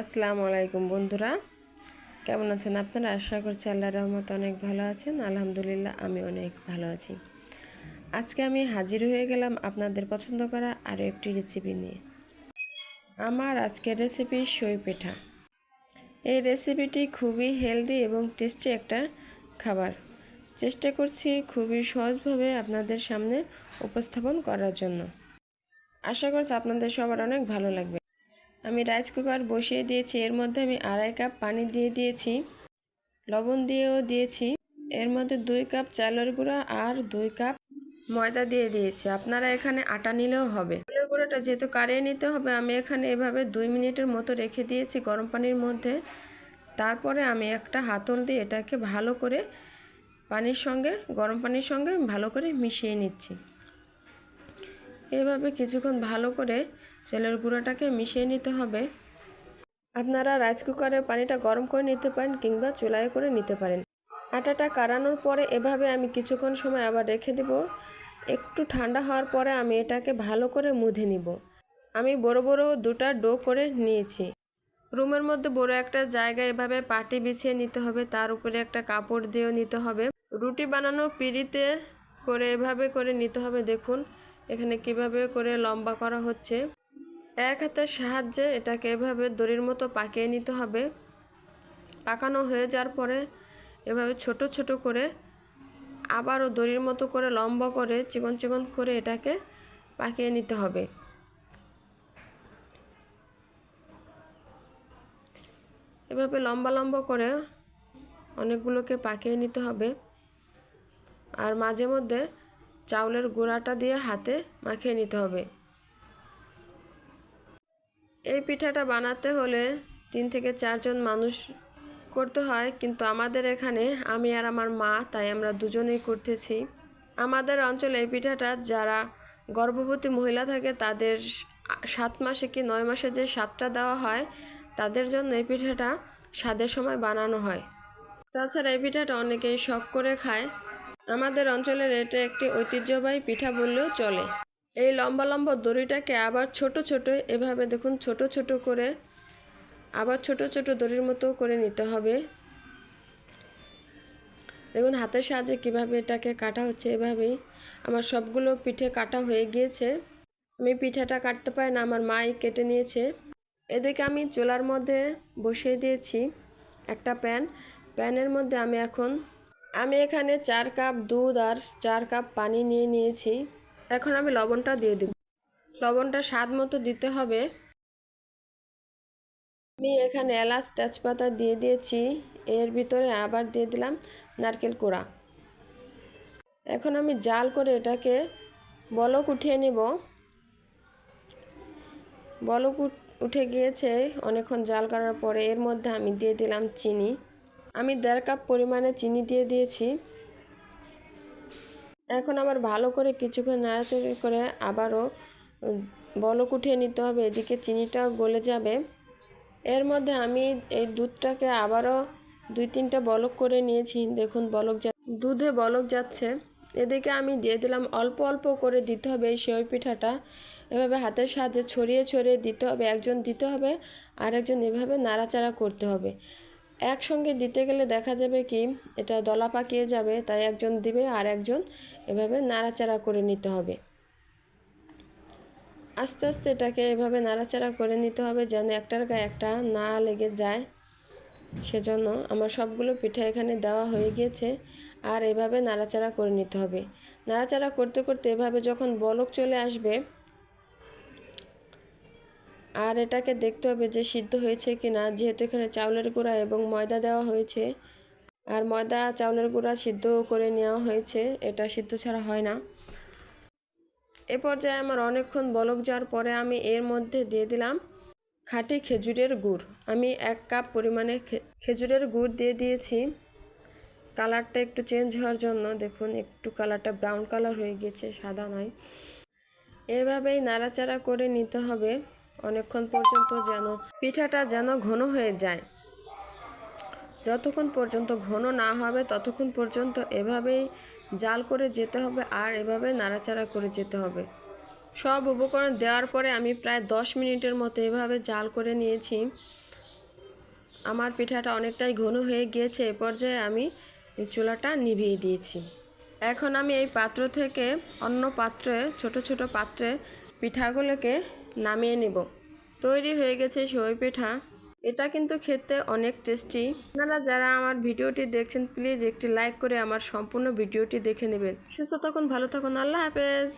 আসসালামু আলাইকুম বন্ধুরা। কেমন আছেন আপনারা? আশা করছি আল্লাহ রহমত অনেক ভালো আছেন। আলহামদুলিল্লাহ আমি অনেক ভালো আছি। আজকে আমি হাজির হয়ে গেলাম আপনাদের পছন্দ করা আরও একটি রেসিপি নিয়ে। আমার আজকের রেসিপি সই পিঠা। এই রেসিপিটি খুবই হেলদি এবং টেস্টি একটা খাবার। চেষ্টা করছি খুবই সহজভাবে আপনাদের সামনে উপস্থাপন করার জন্য। আশা করছি আপনাদের সবার অনেক ভালো লাগবে। আমি রাইস কুকার বসিয়ে দিয়েছি। এর মধ্যে আমি আড়াই কাপ পানি দিয়ে দিয়েছি। লবণ দিয়েও দিয়েছি। এর মধ্যে দুই কাপ চালের গুঁড়া আর দুই কাপ ময়দা দিয়ে দিয়েছি। আপনারা এখানে আটা নিলেও হবে। চালের গুঁড়াটা যেহেতু কারিয়ে নিতে হবে, আমি এখানে এভাবে দুই মিনিটের মতো রেখে দিয়েছি গরম পানির মধ্যে। তারপরে আমি একটা হাতল দিয়ে এটাকে ভালো করে পানির সঙ্গে, গরম পানির সঙ্গে ভালো করে মিশিয়ে নিচ্ছি। এভাবে কিছুক্ষণ ভালো করে চালের গুঁড়োটাকে মিশিয়ে নিতে হবে। আপনারা রাইস কুকারে পানিটা গরম করে নিতে পারেন কিংবা চুলায় করে নিতে পারেন। আটাটা কারানোর পরে এভাবে আমি কিছুক্ষণ সময় আবার রেখে দেব। একটু ঠান্ডা হওয়ার পরে আমি এটাকে ভালো করে মুধে নিব। আমি বড় বড় দুটা ডো করে নিয়েছি। রুমের মধ্যে বড় একটা জায়গা এভাবে পাটি বিছিয়ে নিতে হবে, তার উপরে একটা কাপড় দিয়েও নিতে হবে। রুটি বানানো পিড়িতে করে এভাবে করে নিতে হবে। দেখুন, এখানে কীভাবে করে লম্বা করা হচ্ছে। এক হাতের সাহায্যে এটাকে এভাবে দড়ির মতো পাকিয়ে নিতে হবে। পাকানো হয়ে যাওয়ার পরে এভাবে ছোট ছোট করে আবারও দড়ির মতো করে লম্বা করে চিকন চিকন করে এটাকে পাকিয়ে নিতে হবে। এভাবে লম্বা লম্বা করে অনেকগুলোকে পাকিয়ে নিতে হবে। আর মাঝে মধ্যে চাউলের গুঁড়াটা দিয়ে হাতে মাখিয়ে নিতে হবে। এই পিঠাটা বানাতে হলে তিন থেকে চারজন মানুষ করতে হয়, কিন্তু আমাদের এখানে আমি আর আমার মা, তাই আমরা দুজনেই করতেছি। আমাদের অঞ্চলে এই পিঠাটা যারা গর্ভবতী মহিলা থাকে, তাদের সাত মাসে কি নয় মাসে যে স্বাদটা দেওয়া হয়, তাদের জন্য এই পিঠাটা স্বাদের সময় বানানো হয়। তাছাড়া এই পিঠাটা অনেকেই শখ করে খায়। আমাদের অঞ্চলের এটা একটি ঐতিহ্যবাহী পিঠা বললেও চলে। এই লম্বা লম্বা দড়িটাকে আবার ছোট ছোট এভাবে দেখুন, ছোট ছোট করে আবার ছোট ছোট দড়ির মতো করে নিতে হবে। দেখুন, হাতের সাহায্যে কীভাবে এটাকে কাটা হচ্ছে এভাবেই। আমার সবগুলো পিঠে কাটা হয়ে গিয়েছে। আমি পিঠাটা কাটতে পারি না, আমার মাই কেটে নিয়েছে। এদিকে আমি চুলার মধ্যে বসিয়ে দিয়েছি একটা প্যান। প্যানের মধ্যে আমি এখন, আমি এখানে চার কাপ দুধ আর চার কাপ পানি নিয়ে নিয়েছি। এখন আমি লবণটা দিয়ে দেব। লবণটা স্বাদ মতো দিতে হবে। আমি এখানে এলাচ, তেজপাতা দিয়ে দিয়েছি। এর ভিতরে আবার দিয়ে দিলাম নারকেল কোড়া। এখন আমি জাল করে এটাকে বলক উঠিয়ে নেব। বলক উঠে গিয়েছে অনেকক্ষণ জাল করার পরে। এর মধ্যে আমি দিয়ে দিলাম চিনি। আমি দেড় কাপ পরিমাণে চিনি দিয়ে দিয়েছি। এখন আবার ভালো করে কিছুক্ষণ নাড়াচাড়ি করে আবারও বলক উঠিয়ে নিতে হবে। এদিকে চিনিটাও গলে যাবে। এর মধ্যে আমি এই দুধটাকে আবারও দুই তিনটা বলক করে নিয়েছি। দেখুন বলক যা, দুধে বলক যাচ্ছে। এদিকে আমি দিয়ে দিলাম অল্প অল্প করে দিতে হবে এই সেওই পিঠাটা। এভাবে হাতের সাহায্যে ছড়িয়ে ছড়িয়ে দিতে হবে। একজন দিতে হবে আর একজন এভাবে নাড়াচাড়া করতে হবে। একসঙ্গে দিতে গেলে দেখা যাবে কি, এটা দলা পাকিয়ে যাবে, তাই একজন দিবে আর একজন এভাবে নাড়াচাড়া করে নিতে হবে। আস্তে আস্তে এটাকে এভাবে নাড়াচাড়া করে নিতে হবে যেন একটার গায়ে একটা না লেগে যায়। সেজন্য আমার সবগুলো পিঠা এখানে দেওয়া হয়ে গিয়েছে আর এভাবে নাড়াচাড়া করে নিতে হবে। নাড়াচাড়া করতে করতে এভাবে যখন বলক চলে আসবে আর এটাকে দেখতে হবে যে সিদ্ধ হয়েছে কি না যেহেতু এখানে চাউলের গুঁড়া এবং ময়দা দেওয়া হয়েছে। আর ময়দা, চাউলের গুঁড়া সিদ্ধ করে নেওয়া হয়েছে, এটা সিদ্ধ ছাড়া হয় না। এ পর্যায়ে আমার অনেকক্ষণ বলক যাওয়ার পরে আমি এর মধ্যে দিয়ে দিলাম খাঁটি খেজুরের গুড়। আমি এক কাপ পরিমাণে খেজুরের গুড় দিয়ে দিয়েছি। কালারটা একটু চেঞ্জ হওয়ার জন্য দেখুন, একটু কালারটা ব্রাউন কালার হয়ে গেছে, সাদা নয়। এভাবেই নাড়াচাড়া করে নিতে হবে। অনেকক্ষণ পর্যন্ত যেন পিঠাটা যেন ঘন হয়ে যায়। যতক্ষণ পর্যন্ত ঘন না হবে, ততক্ষণ পর্যন্ত এভাবেই জাল করে যেতে হবে আর এভাবে নাড়াচাড়া করে যেতে হবে। সব উপকরণ দেওয়ার পরে আমি প্রায় দশ মিনিটের মতো এভাবে জাল করে নিয়েছি। আমার পিঠাটা অনেকটাই ঘন হয়ে গিয়েছে, এ পর্যায়ে আমি চুলাটা নিভিয়ে দিয়েছি। এখন আমি এই পাত্র থেকে অন্য পাত্রে, ছোট ছোট পাত্রে পিঠাগুলোকে নামিয়ে নেব। তৈরি হয়ে গেছে সই পিঠা। এটা কিন্তু খেতে অনেক টেস্টি আপনারা যারা আমার ভিডিওটি দেখছেন প্লিজ একটি লাইক করে আমার সম্পূর্ণ ভিডিওটি দেখে নেবেন। সুস্থ থাকুন, ভালো থাকুন, আল্লাহ হাফেজ।